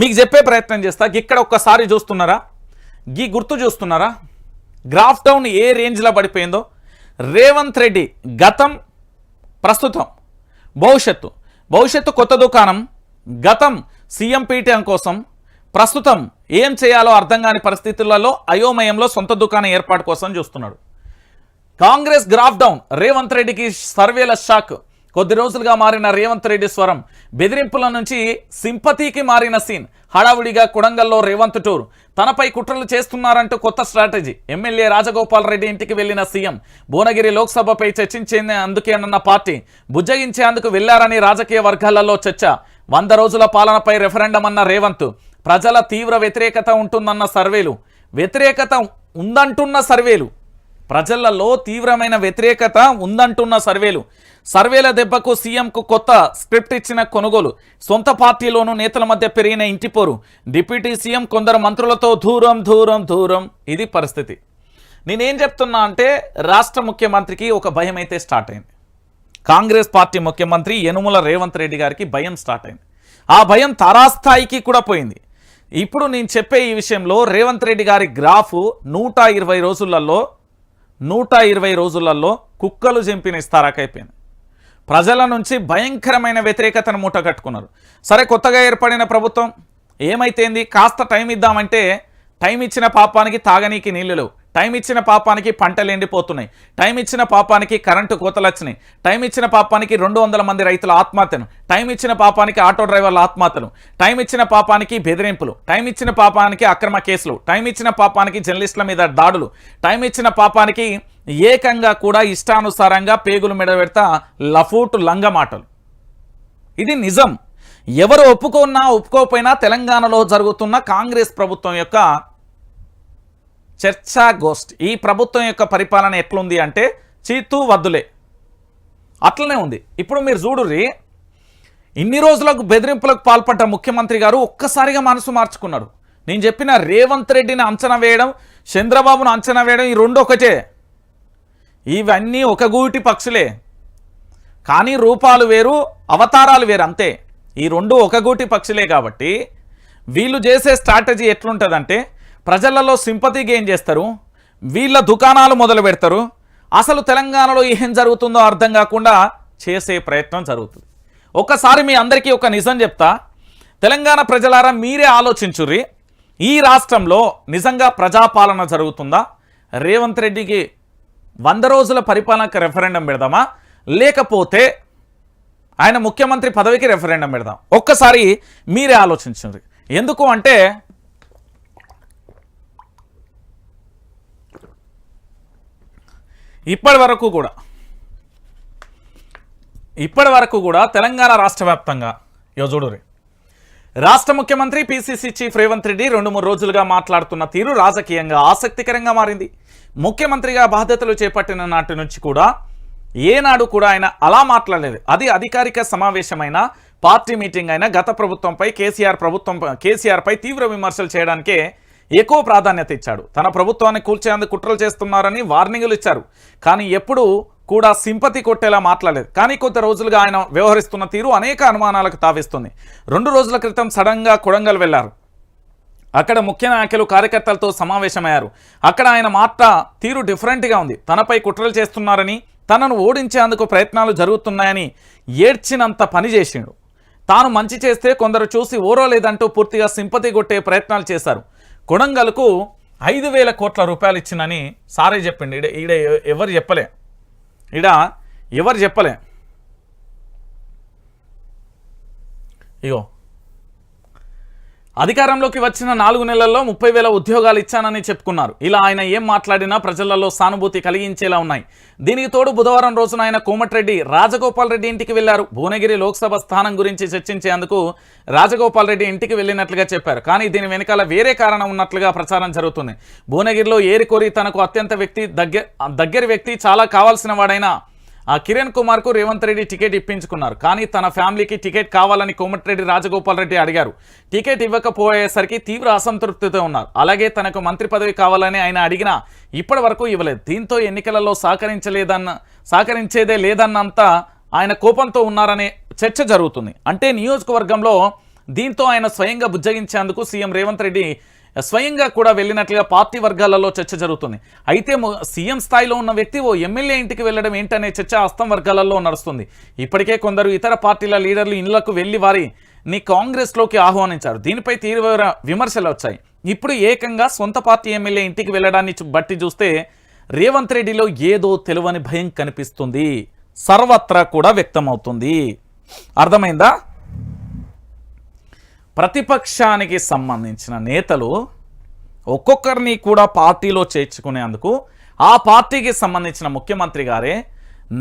మీకు చెప్పే ప్రయత్నం చేస్తా. ఇక్కడ ఒక్కసారి చూస్తున్నారా? గీ గుర్తు చూస్తున్నారా? గ్రాఫ్ డౌన్ ఏ రేంజ్లో పడిపోయిందో? రేవంత్ రెడ్డి గతం ప్రస్తుతం. భవిష్యత్తు. భవిష్యత్తు కొత్త దుకాణం. గతం సీఎం పీటీఎం కోసం. ప్రస్తుతం ఏం చేయాలో అర్థం కాని పరిస్థితులలో అయోమయంలో సొంత దుకాణం ఏర్పాటు కోసం చూస్తున్నాడు. కాంగ్రెస్ గ్రాఫ్ డౌన్ రేవంత్ రెడ్డికి సర్వేల షాక్ కొద్ది రోజులుగా మారిన రేవంత్ రెడ్డి స్వరం బెదిరింపుల నుంచి సింపతికి మారిన సీన్. హడావుడిగా కుడంగల్లో రేవంత్ టూర్. తనపై కుట్రలు చేస్తున్నారంటూ కొత్త స్ట్రాటజీ. ఎమ్మెల్యే రాజగోపాల్ రెడ్డి ఇంటికి వెళ్ళిన సీఎం. భువనగిరి లోక్సభపై చర్చించేందుకేనన్న పార్టీ. బుజ్జగించేందుకు వెళ్ళారని రాజకీయ వర్గాలలో చర్చ. వంద రోజుల పాలనపై రెఫరెండం అన్న రేవంత్. ప్రజల తీవ్ర వ్యతిరేకత ఉంటుందన్న సర్వేలు. వ్యతిరేకత ఉందంటున్న సర్వేలు. ప్రజలలో తీవ్రమైన వ్యతిరేకత ఉందంటున్న సర్వేలు. సర్వేల దెబ్బకు సీఎంకు కొత్త స్క్రిప్ట్ ఇచ్చిన కొనుగోలు. సొంత పార్టీలోనూ నేతల మధ్య పెరిగిన ఇంటిపోరు డిప్యూటీ సీఎం కొందరు మంత్రులతో దూరం దూరం దూరం ఇది పరిస్థితి. నేనేం చెప్తున్నా అంటే రాష్ట్ర ముఖ్యమంత్రికి ఒక భయం అయితే స్టార్ట్ అయింది. కాంగ్రెస్ పార్టీ ముఖ్యమంత్రి యనుమల రేవంత్ రెడ్డి గారికి భయం స్టార్ట్ అయింది. ఆ భయం తారాస్థాయికి కూడా పోయింది. ఇప్పుడు నేను చెప్పే ఈ విషయంలో రేవంత్ రెడ్డి గారి గ్రాఫ్ నూట ఇరవై రోజులలో నూట ఇరవై రోజులలో కుక్కలు చెంపిన ఇస్తారాకైపోయింది ప్రజల నుంచి భయంకరమైన వ్యతిరేకతను మూట కట్టుకున్నారు సరే కొత్తగా ఏర్పడిన ప్రభుత్వం ఏమైతేంది? కాస్త టైం ఇద్దామంటే టైం ఇచ్చిన పాపానికి తాగనీకి నీళ్ళు లేవు. టైం ఇచ్చిన పాపానికి పంటలు ఎండిపోతున్నాయి టైం ఇచ్చిన పాపానికి కరెంటు కోతలు వచ్చినాయి. టైం ఇచ్చిన పాపానికి రెండు వందల మంది రైతుల ఆత్మహత్యను టైం ఇచ్చిన పాపానికి ఆటో డ్రైవర్ల ఆత్మహత్యలు. టైం ఇచ్చిన పాపానికి బెదిరింపులు. టైం ఇచ్చిన పాపానికి అక్రమ కేసులు. టైం ఇచ్చిన పాపానికి జర్నలిస్టుల మీద దాడులు. టైం ఇచ్చిన పాపానికి ఏకంగా కూడా ఇష్టానుసారంగా పేగులు మెడబెడతా లఫూటు లంగమాటలు. ఇది నిజం. ఎవరు ఒప్పుకున్నా ఒప్పుకోకపోయినా తెలంగాణలో జరుగుతున్న కాంగ్రెస్ ప్రభుత్వం యొక్క చర్చా గోష్ఠి. ఈ ప్రభుత్వం యొక్క పరిపాలన ఎట్లుంది అంటే చీతూ వద్దులే. అట్లనే ఉంది. ఇప్పుడు మీరు చూడుర్రి ఇన్ని రోజులకు బెదిరింపులకు పాల్పడ్డ ముఖ్యమంత్రి గారు ఒక్కసారిగా మనసు మార్చుకున్నాడు. నేను చెప్పిన రేవంత్ రెడ్డిని అంచనా వేయడం చంద్రబాబును అంచనా వేయడం ఈ రెండు ఒకటే. ఇవన్నీ ఒక గూటి పక్షులే. కానీ రూపాలు వేరు అవతారాలు వేరు అంతే. ఈ రెండు ఒక గూటి పక్షులే కాబట్టి వీళ్ళు చేసే స్ట్రాటజీ ఎట్లుంటుందంటే ప్రజలలో సింపతి గెయిన్ చేస్తారు వీళ్ళ దుకాణాలు మొదలు పెడతారు. అసలు తెలంగాణలో ఏం జరుగుతుందో అర్థం కాకుండా చేసే ప్రయత్నం జరుగుతుంది. ఒకసారి మీ అందరికీ ఒక నిజం చెప్తా. తెలంగాణ ప్రజలారా మీరే ఆలోచించుర్రి. ఈ రాష్ట్రంలో నిజంగా ప్రజాపాలన జరుగుతుందా? రేవంత్ రెడ్డికి వంద రోజుల పరిపాలనకు రెఫరెండం పెడదామా? లేకపోతే ఆయన ముఖ్యమంత్రి పదవికి రెఫరెండం పెడదాం. ఒక్కసారి మీరే ఆలోచించండి ఎందుకు అంటే ఇప్పటి వరకు కూడా ఇప్పటి వరకు కూడా తెలంగాణ రాష్ట్ర వ్యాప్తంగా యోజుడురి రాష్ట్ర ముఖ్యమంత్రి పిసిసి చీఫ్ రేవంత్ రెడ్డి రెండు మూడు రోజులుగా మాట్లాడుతున్న తీరు రాజకీయంగా ఆసక్తికరంగా మారింది. ముఖ్యమంత్రిగా బాధ్యతలు చేపట్టిన నాటి నుంచి కూడా ఏనాడు కూడా ఆయన అలా మాట్లాడలేదు. అది అధికారిక సమావేశమైన పార్టీ మీటింగ్ అయినా గత ప్రభుత్వంపై కేసీఆర్ ప్రభుత్వం కేసీఆర్పై తీవ్ర విమర్శలు చేయడానికే ఎక్కువ ప్రాధాన్యత ఇచ్చాడు. తన ప్రభుత్వాన్ని కూల్చేందుకు కుట్రలు చేస్తున్నారని వార్నింగులు ఇచ్చారు. కానీ ఎప్పుడూ కూడా సింపతి కొట్టేలా మాట్లాడలేదు. కానీ కొద్ది రోజులుగా ఆయన వ్యవహరిస్తున్న తీరు అనేక అనుమానాలకు తావిస్తుంది. రెండు రోజుల క్రితం సడన్గా కొడంగల్ వెళ్ళారు. అక్కడ ముఖ్య నాయకులు కార్యకర్తలతో సమావేశమయ్యారు. అక్కడ ఆయన మాట తీరు డిఫరెంట్గా ఉంది. తనపై కుట్రలు చేస్తున్నారని తనను ఓడించేందుకు ప్రయత్నాలు జరుగుతున్నాయని ఏడ్చినంత పని చేసిండు. తాను మంచి చేస్తే కొందరు చూసి ఓరో లేదంటూ పూర్తిగా సింపతి కొట్టే ప్రయత్నాలు చేశారు. కొడంగల్కు ఐదు వేల కోట్ల రూపాయలు ఇచ్చిందని సారే చెప్పిండు. ఈడ ఈడ ఎవరు చెప్పలే. ఈడ ఎవరు చెప్పలే. ఇగో అధికారంలోకి వచ్చిన నాలుగు నెలల్లో ముప్పై వేల ఉద్యోగాలు ఇచ్చానని చెప్పుకున్నారు. ఇలా ఆయన ఏం మాట్లాడినా ప్రజలలో సానుభూతి కలిగించేలా ఉన్నాయి. దీనికి తోడు బుధవారం రోజున ఆయన కోమటిరెడ్డి రాజగోపాల్ రెడ్డి ఇంటికి వెళ్ళారు. భువనగిరి లోక్సభ స్థానం గురించి చర్చించేందుకు రాజగోపాల్ రెడ్డి ఇంటికి వెళ్ళినట్లుగా చెప్పారు. కానీ దీని వెనకాల వేరే కారణం ఉన్నట్లుగా ప్రచారం జరుగుతుంది. భువనగిరిలో ఏరికోరి తనకు అత్యంత వ్యక్తి దగ్గర దగ్గర వ్యక్తి చాలా కావాల్సిన వాడైన ఆ కిరణ్ కుమార్కు రేవంత్ రెడ్డి టికెట్ ఇప్పించుకున్నారు. కానీ తన ఫ్యామిలీకి టికెట్ కావాలని కోమటిరెడ్డి రాజగోపాల్ రెడ్డి అడిగారు. టికెట్ ఇవ్వకపోయేసరికి తీవ్ర అసంతృప్తితో ఉన్నారు. అలాగే తనకు మంత్రి పదవి కావాలని ఆయన అడిగినా ఇప్పటి వరకు ఇవ్వలేదు. దీంతో ఎన్నికలలో సహకరించలేదన్న సహకరించేదే లేదన్నంత ఆయన కోపంతో ఉన్నారనే చర్చ జరుగుతుంది. అంటే నియోజకవర్గంలో దీంతో ఆయన స్వయంగా బుజ్జగించేందుకు సీఎం రేవంత్ రెడ్డి స్వయంగా కూడా వెళ్ళినట్లుగా పార్టీ వర్గాలలో చర్చ జరుగుతుంది. అయితే సీఎం స్థాయిలో ఉన్న వ్యక్తి ఓ ఎమ్మెల్యే ఇంటికి వెళ్ళడం ఏంటనే చర్చ అస్తం వర్గాలలో నడుస్తుంది. ఇప్పటికే కొందరు ఇతర పార్టీల లీడర్లు ఇళ్ళకు వెళ్ళి వారిని కాంగ్రెస్లోకి ఆహ్వానించారు. దీనిపై తీవ్ర విమర్శలు వచ్చాయి. ఇప్పుడు ఏకంగా సొంత పార్టీ ఎమ్మెల్యే ఇంటికి వెళ్ళడాన్ని బట్టి చూస్తే రేవంత్ రెడ్డిలో ఏదో తెలియని భయం కనిపిస్తుంది. సర్వత్రా కూడా వ్యక్తమవుతుంది. అర్థమైందా? ప్రతిపక్షానికి సంబంధించిన నేతలు ఒక్కొక్కరిని కూడా పార్టీలో చేర్చుకునేందుకు ఆ పార్టీకి సంబంధించిన ముఖ్యమంత్రి గారే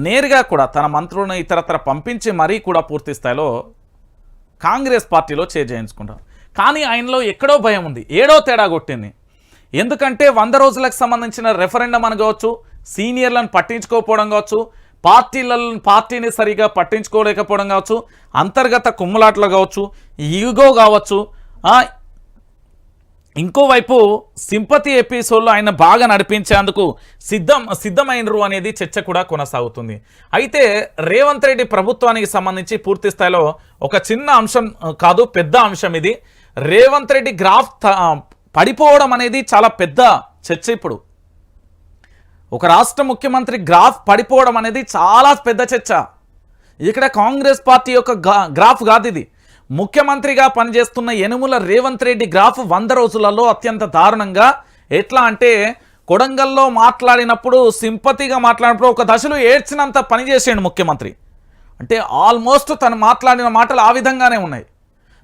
నేరుగా కూడా తన మంత్రులను ఇతరత్ర పంపించి మరీ కూడా పూర్తి స్థాయిలో కాంగ్రెస్ పార్టీలో చేజేయించుకుంటారు. కానీ ఆయనలో ఎక్కడో భయం ఉంది ఏడో తేడా కొట్టింది. ఎందుకంటే వంద రోజులకు సంబంధించిన రెఫరెండం అనగవచ్చు సీనియర్లను పట్టించుకోకపోవడం కావచ్చు పార్టీలను పార్టీని సరిగా పట్టించుకోలేకపోవడం కావచ్చు అంతర్గత కుమ్ములాట్లు కావచ్చు ఈగో కావచ్చు ఇంకోవైపు సింపతి ఎపిసోడ్లో ఆయన బాగా నడిపించేందుకు సిద్ధం సిద్ధమైనరు అనేది చర్చ కూడా కొనసాగుతుంది. అయితే రేవంత్ రెడ్డి ప్రభుత్వానికి సంబంధించి పూర్తి స్థాయిలో ఒక చిన్న అంశం కాదు పెద్ద అంశం ఇది. రేవంత్ రెడ్డి గ్రాఫ్ పడిపోవడం అనేది చాలా పెద్ద చర్చ ఇప్పుడు. ఒక రాష్ట్ర ముఖ్యమంత్రి గ్రాఫ్ పడిపోవడం అనేది చాలా పెద్ద చర్చ. ఇక్కడ కాంగ్రెస్ పార్టీ యొక్క గా- గ్రాఫ్ కాదు ఇది. ముఖ్యమంత్రిగా పనిచేస్తున్న యనుముల రేవంత్ రెడ్డి గ్రాఫ్ వంద రోజులలో అత్యంత దారుణంగా ఎట్లా అంటే కొడంగల్లో మాట్లాడినప్పుడు సింపతిగా మాట్లాడినప్పుడు ఒక దశలో ఏడ్చినంత పనిచేసాడు ముఖ్యమంత్రి. అంటే ఆల్మోస్ట్ తను మాట్లాడిన మాటలు ఆ విధంగానే ఉన్నాయి.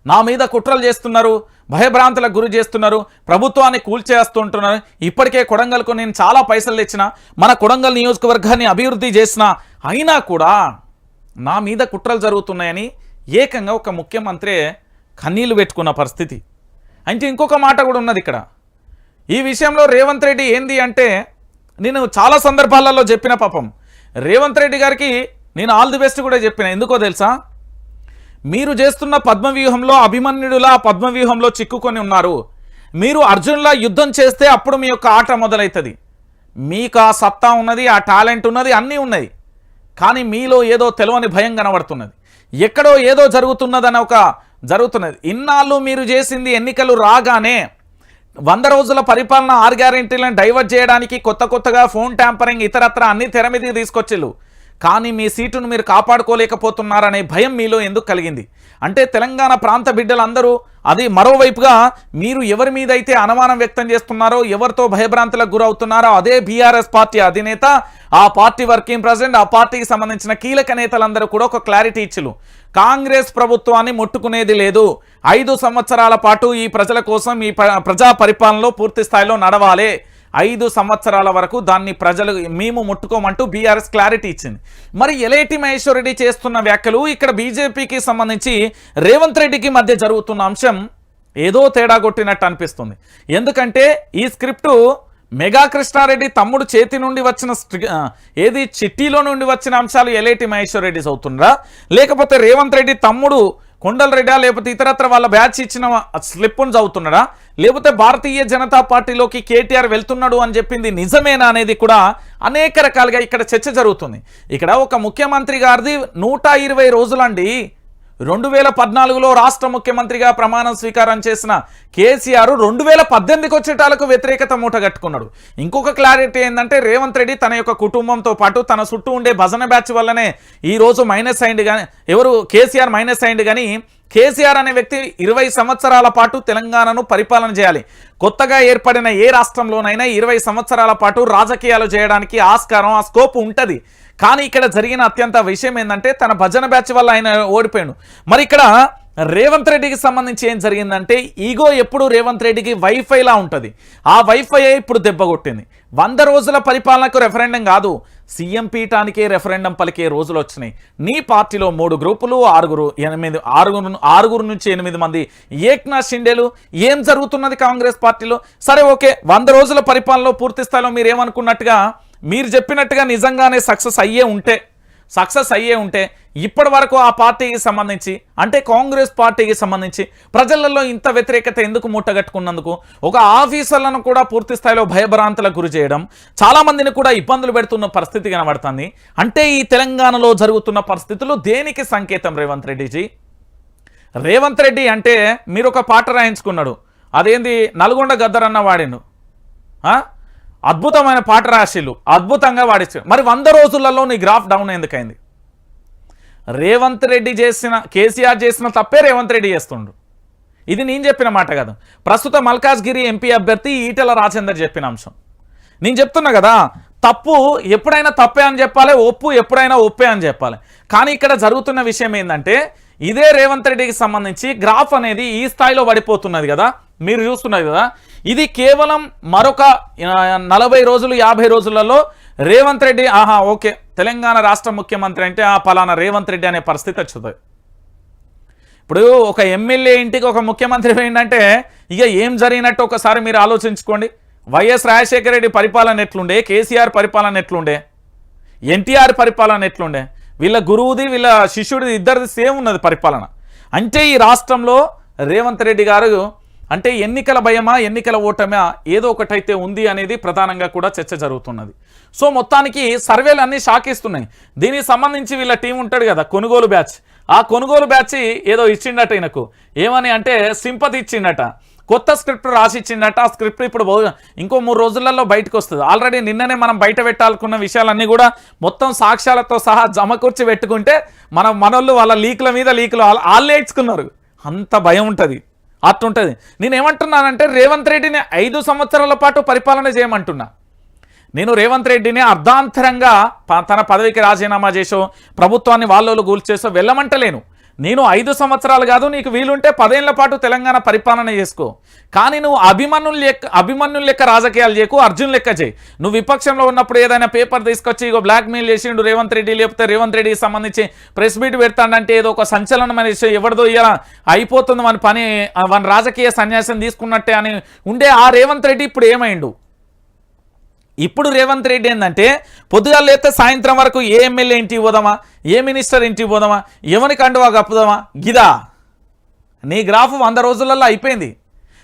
నా మీద కుట్రలు చేస్తున్నారు భయభ్రాంతులకు గురి చేస్తున్నారు ప్రభుత్వాన్ని కూల్చేస్తుంటున్నారు. ఇప్పటికే కొడంగల్కు నేను చాలా పైసలు తెచ్చిన మన కొడంగల్ నియోజకవర్గాన్ని అభివృద్ధి చేసిన అయినా కూడా నా మీద కుట్రలు జరుగుతున్నాయని ఏకంగా ఒక ముఖ్యమంత్రి కన్నీళ్ళు పెట్టుకున్న పరిస్థితి. అంటే ఇంకొక మాట కూడా ఉన్నది ఇక్కడ. ఈ విషయంలో రేవంత్ రెడ్డి ఏంది అంటే నేను చాలా సందర్భాలలో చెప్పిన పాపం. రేవంత్ రెడ్డి గారికి నేను ఆల్ ది బెస్ట్ కూడా చెప్పిన. ఎందుకో తెలుసా? మీరు చేస్తున్న పద్మవ్యూహంలో అభిమన్యుడులా పద్మవ్యూహంలో చిక్కుకొని ఉన్నారు. మీరు అర్జునులా యుద్ధం చేస్తే అప్పుడు మీ యొక్క ఆట మొదలవుతుంది మీకు ఆ సత్తా ఉన్నది ఆ టాలెంట్ ఉన్నది అన్నీ ఉన్నాయి. కానీ మీలో ఏదో తెలియని భయం కనబడుతున్నది. ఎక్కడో ఏదో జరుగుతున్నదని ఒక జరుగుతున్నది. ఇన్నాళ్ళు మీరు చేసింది ఎన్నికలు రాగానే వంద రోజుల పరిపాలన ఆరు గ్యారెంటీలను డైవర్ట్ చేయడానికి కొత్త కొత్తగా ఫోన్ ట్యాంపరింగ్ ఇతరత్ర అన్ని తెర మీదకి తీసుకొచ్చిల్లు కానీ మీ సీటును మీరు కాపాడుకోలేకపోతున్నారనే భయం మీలో ఎందుకు కలిగింది? అంటే తెలంగాణ ప్రాంత బిడ్డలందరూ అది మరోవైపుగా మీరు ఎవరి మీద అయితే అనుమానం వ్యక్తం చేస్తున్నారో ఎవరితో భయభ్రాంతులకు గురవుతున్నారో అదే బీఆర్ఎస్ పార్టీ అధినేత ఆ పార్టీ వర్కింగ్ ప్రెసిడెంట్ ఆ పార్టీకి సంబంధించిన కీలక నేతలందరూ కూడా ఒక క్లారిటీ ఇచ్చిలు. కాంగ్రెస్ ప్రభుత్వాన్ని ముట్టుకునేది లేదు. ఐదు సంవత్సరాల పాటు ఈ ప్రజల కోసం ఈ ప్ర- ప్రజా పరిపాలనలో పూర్తి స్థాయిలో నడవాలి. ఐదు సంవత్సరాల వరకు దాన్ని ప్రజలు మేము ముట్టుకోమంటూ బీఆర్ఎస్ క్లారిటీ ఇచ్చింది. మరి ఎలేటి మహేశ్వర్ రెడ్డి చేస్తున్న వ్యాఖ్యలు ఇక్కడ బీజేపీకి సంబంధించి రేవంత్ రెడ్డికి మధ్య జరుగుతున్న అంశం ఏదో తేడా కొట్టినట్టు అనిపిస్తుంది. ఎందుకంటే ఈ స్క్రిప్టు మెగా కృష్ణారెడ్డి తమ్ముడు చేతి నుండి వచ్చిన స్ట్రి- ఏది చిట్టీలో నుండి వచ్చిన అంశాలు ఎలేటి మహేశ్వర్ రెడ్డి చదువుతుండ్రా? లేకపోతే రేవంత్ రెడ్డి తమ్ముడు కొండలరెడ్డా లేకపోతే ఇతరత్ర వాళ్ళ బ్యాచ్ ఇచ్చిన స్లిప్ను చదువుతున్నాడా? లేకపోతే భారతీయ జనతా పార్టీలోకి కేటీఆర్ వెళ్తున్నాడు అని చెప్పింది నిజమేనా అనేది కూడా అనేక రకాలుగా ఇక్కడ చర్చ జరుగుతుంది. ఇక్కడ ఒక ముఖ్యమంత్రి గారిది నూట ఇరవై రోజులండి. రెండు వేల పద్నాలుగులో రాష్ట్ర ముఖ్యమంత్రిగా ప్రమాణం స్వీకారం చేసిన కేసీఆర్ రెండు వేల పద్దెనిమిదికి వచ్చేటాలకు వ్యతిరేకత మూట కట్టుకున్నాడు. ఇంకొక క్లారిటీ ఏంటంటే రేవంత్ రెడ్డి తన యొక్క కుటుంబంతో పాటు తన చుట్టూ ఉండే భజన బ్యాచ్ వల్లనే ఈరోజు మైనస్ అయింది కానీ ఎవరు కేసీఆర్ మైనస్ అయింది కానీ కేసీఆర్ అనే వ్యక్తి ఇరవై సంవత్సరాల పాటు తెలంగాణను పరిపాలన చేయాలి. కొత్తగా ఏర్పడిన ఏ రాష్ట్రంలోనైనా ఇరవై సంవత్సరాల పాటు రాజకీయాలు చేయడానికి ఆస్కారం ఆ స్కోప్ ఉంటుంది. కానీ ఇక్కడ జరిగిన అత్యంత విషయం ఏంటంటే తన భజన బ్యాచ్ వల్ల ఆయన ఓడిపోయాడు. మరి ఇక్కడ రేవంత్ రెడ్డికి సంబంధించి ఏం జరిగిందంటే ఈగో ఎప్పుడు రేవంత్ రెడ్డికి వైఫైలా ఉంటుంది. ఆ వైఫై ఇప్పుడు దెబ్బ కొట్టింది. వంద రోజుల పరిపాలనకు రెఫరెండం కాదు సీఎం పీఠానికే రెఫరెండం పలికే రోజులు వచ్చినాయి. నీ పార్టీలో మూడు గ్రూపులు ఆరుగురు ఎనిమిది ఆరుగురు ఆరుగురు నుంచి ఎనిమిది మంది. ఏక్నాథ్ షిండేలు ఏం జరుగుతున్నది కాంగ్రెస్ పార్టీలో? సరే ఓకే వంద రోజుల పరిపాలనలో పూర్తి స్థాయిలో మీరు ఏమనుకున్నట్టుగా మీరు చెప్పినట్టుగా నిజంగానే సక్సెస్ అయ్యే ఉంటే. సక్సెస్ అయ్యే ఉంటే ఇప్పటి వరకు ఆ పార్టీకి సంబంధించి అంటే కాంగ్రెస్ పార్టీకి సంబంధించి ప్రజలలో ఇంత వ్యతిరేకత ఎందుకు మూటగట్టుకున్నందుకు ఒక ఆఫీసర్లను కూడా పూర్తి స్థాయిలో భయభ్రాంతులకు గురి చేయడం చాలా మందిని కూడా ఇబ్బందులు పెడుతున్న పరిస్థితి కనబడుతుంది. అంటే ఈ తెలంగాణలో జరుగుతున్న పరిస్థితులు దేనికి సంకేతం రేవంత్ రెడ్డిజీ? రేవంత్ రెడ్డి అంటే మీరు ఒక పాట రాయించుకున్నాడు. అదేంది? నల్గొండ గద్దరన్న వాడిండు. అద్భుతమైన పాట రాశిలు అద్భుతంగా వాడిస్తారు మరి వంద రోజులలో నీ గ్రాఫ్ డౌన్ ఎందుకైంది? రేవంత్ రెడ్డి చేసిన కేసీఆర్ చేసిన తప్పే రేవంత్ రెడ్డి చేస్తుండు. ఇది నేను చెప్పిన మాట కాదు. ప్రస్తుత మల్కాజ్గిరి ఎంపీ అభ్యర్థి ఈటెల రాజేందర్ చెప్పిన అంశం. నేను చెప్తున్నా కదా తప్పు ఎప్పుడైనా తప్పే అని చెప్పాలి ఒప్పు ఎప్పుడైనా ఒప్పే అని చెప్పాలి. కానీ ఇక్కడ జరుగుతున్న విషయం ఏంటంటే ఇదే రేవంత్ రెడ్డికి సంబంధించి గ్రాఫ్ అనేది ఈ స్థాయిలో పడిపోతున్నది కదా. మీరు చూస్తున్నారు కదా ఇది కేవలం మరొక నలభై రోజులు యాభై రోజులలో రేవంత్ రెడ్డి ఆహా ఓకే తెలంగాణ రాష్ట్ర ముఖ్యమంత్రి అంటే ఆ పలానా రేవంత్ రెడ్డి అనే పరిస్థితి వచ్చుతుంది ఇప్పుడు ఒక ఎమ్మెల్యే ఇంటికి ఒక ముఖ్యమంత్రి పోయిందంటే ఇక ఏం జరిగినట్టు ఒకసారి మీరు ఆలోచించుకోండి. వైఎస్ రాజశేఖర రెడ్డి పరిపాలన ఎట్లుండే కేసీఆర్ పరిపాలన ఎట్లుండే ఎన్టీఆర్ పరిపాలన ఎట్లుండే వీళ్ళ గురువుది వీళ్ళ శిష్యుడిది ఇద్దరిది సేమ్ ఉన్నది పరిపాలన. అంటే ఈ రాష్ట్రంలో రేవంత్ రెడ్డి గారు అంటే ఎన్నికల భయమా ఎన్నికల ఓటమా ఏదో ఒకటైతే ఉంది అనేది ప్రధానంగా కూడా చర్చ జరుగుతున్నది. సో మొత్తానికి సర్వేలు అన్నీ షాకిస్తున్నాయి. దీనికి సంబంధించి వీళ్ళ టీం ఉంటాడు కదా కొనుగోలు బ్యాచ్. ఆ కొనుగోలు బ్యాచ్ ఏదో ఇచ్చిండట ఈయనకు. ఏమని అంటే సింపతి ఇచ్చిండట. కొత్త స్క్రిప్ట్ రాసిచ్చిండట ఆ స్క్రిప్ట్ ఇప్పుడు ఇంకో మూడు రోజులలో బయటకు వస్తుంది. ఆల్రెడీ నిన్ననే మనం బయట పెట్టాలనుకున్న విషయాలన్నీ కూడా మొత్తం సాక్ష్యాలతో సహా జమకూర్చి పెట్టుకుంటే మన మనోళ్ళు వాళ్ళ లీకుల మీద లీకులు వాళ్ళు ఇచ్చుకున్నారు అంత భయం ఉంటుంది. అట్టుంటుంది నేను ఏమంటున్నానంటే రేవంత్ రెడ్డిని ఐదు సంవత్సరాల పాటు పరిపాలన చేయమంటున్నా. నేను రేవంత్ రెడ్డిని అర్ధాంతరంగా తన పదవికి రాజీనామా చేసో ప్రభుత్వాన్ని వాళ్ళు కూల్చేసో వెళ్ళమంటలేను. నేను ఐదు సంవత్సరాలు కాదు నీకు వీలుంటే పదేళ్ళ పాటు తెలంగాణ పరిపాలన చేసుకో. కానీ నువ్వు అభిమన్యులు లెక్క అభిమన్యులు లెక్క రాజకీయాలు చేయకు అర్జున్ లెక్క చేయి. నువ్వు విపక్షంలో ఉన్నప్పుడు ఏదైనా పేపర్ తీసుకొచ్చి ఇగో బ్లాక్మెయిల్ చేసిండు రేవంత్ రెడ్డి లేకపోతే రేవంత్ రెడ్డికి సంబంధించి ప్రెస్ మీట్ పెడతాడంటే ఏదో ఒక సంచలనమైన విషయం ఎవరిదో ఇలా అయిపోతుంది మన పని మన రాజకీయ సన్యాసం తీసుకున్నట్టే అని ఉండే ఆ రేవంత్ రెడ్డి ఇప్పుడు ఏమైండు? ఇప్పుడు రేవంత్ రెడ్డి ఏంటంటే పొద్దుగాలు లేస్తే సాయంత్రం వరకు ఏ ఎమ్మెల్యే ఇంటికి పోదామా? ఏ మినిస్టర్ ఇంటికి పోదామా? ఎవరికి కండువా కప్పుదామా? గిదా. నీ గ్రాఫ్ వంద రోజులలో అయిపోయింది.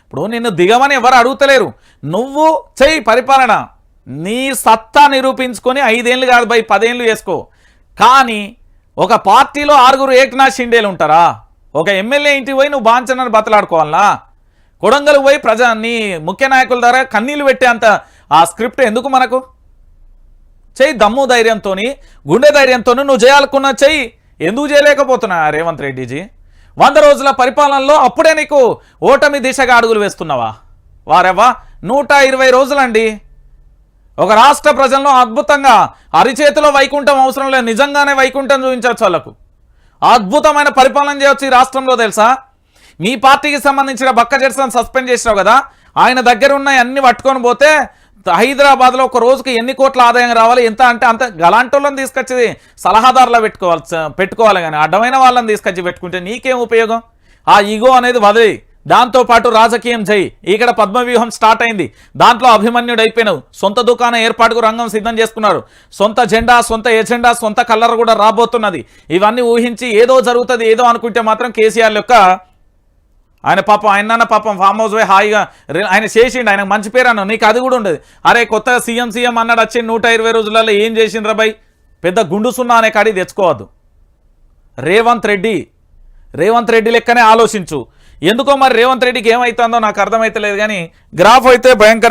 ఇప్పుడు నిన్ను దిగమని ఎవరు అడుగుతలేరు. నువ్వు చెయ్యి పరిపాలన. నీ సత్తా నిరూపించుకొని ఐదేళ్ళు కాదు బై పదేళ్ళు చేసుకో కానీ ఒక పార్టీలో ఆరుగురు ఏకనాథ్ షిండేలు ఉంటారా? ఒక ఎమ్మెల్యే ఇంటికి పోయి నువ్వు బాంచనని బతలాడుకోవాలనా? కొడంగలు పోయి ప్రజా నీ ముఖ్య నాయకుల ద్వారా కన్నీళ్ళు పెట్టే అంత ఆ స్క్రిప్ట్ ఎందుకు మనకు? చెయ్యి దమ్ము ధైర్యంతో గుండె ధైర్యంతో నువ్వు చేయాలనుకున్నా చెయ్యి ఎందుకు చేయలేకపోతున్నా రేవంత్ రెడ్డిజీ వంద రోజుల పరిపాలనలో అప్పుడే నీకు ఓటమి దిశగా అడుగులు వేస్తున్నావా? వారెవ్వా? నూట ఇరవై రోజులండి. ఒక రాష్ట్ర ప్రజలను అద్భుతంగా అరిచేతిలో వైకుంఠం అవసరం లేదు. నిజంగానే వైకుంఠం చూపించవచ్చు వాళ్ళకు. అద్భుతమైన పరిపాలన చేయవచ్చు ఈ రాష్ట్రంలో తెలుసా? మీ పార్టీకి సంబంధించిన బక్క జెర్సన్ సస్పెండ్ చేసినావు కదా? ఆయన దగ్గర ఉన్న అన్ని పట్టుకొని పోతే హైదరాబాద్లో ఒక రోజుకి ఎన్ని కోట్ల ఆదాయం రావాలి? ఎంత అంటే అంత గలాంటోళ్ళని వాళ్ళని తీసుకొచ్చి సలహాదారులా పెట్టుకోవాలి పెట్టుకోవాలి కానీ అడ్డమైన వాళ్ళని తీసుకొచ్చి పెట్టుకుంటే నీకేం ఉపయోగం? ఆ ఈగో అనేది వదిలి. దాంతోపాటు రాజకీయం చేయి. ఇక్కడ పద్మవ్యూహం స్టార్ట్ అయింది. దాంట్లో అభిమన్యుడు అయిపోయినావు సొంత దుకాణం ఏర్పాటుకు రంగం సిద్ధం చేసుకున్నారు. సొంత జెండా సొంత ఎజెండా సొంత కలర్ కూడా రాబోతున్నది. ఇవన్నీ ఊహించి ఏదో జరుగుతుంది ఏదో అనుకుంటే మాత్రం కేసీఆర్ యొక్క ఆయన పాపం ఆయన నాన్న పాపం ఫామ్ హౌస్ పోయి హాయిగా ఆయన చేసిండు ఆయనకు మంచి పేరు అన్న నీకు అది కూడా ఉండదు. అరే కొత్తగా సీఎం సీఎం అన్నాడు వచ్చి నూట ఇరవై రోజులలో ఏం చేసిండ్రా బై? పెద్ద గుండు సున్నా అనే కాడి తెచ్చుకోవద్దు. రేవంత్ రెడ్డి రేవంత్ రెడ్డి లెక్కనే ఆలోచించు. ఎందుకో మరి రేవంత్ రెడ్డికి ఏమవుతుందో నాకు అర్థమైతలేదు కానీ గ్రాఫ్ అయితే భయంకర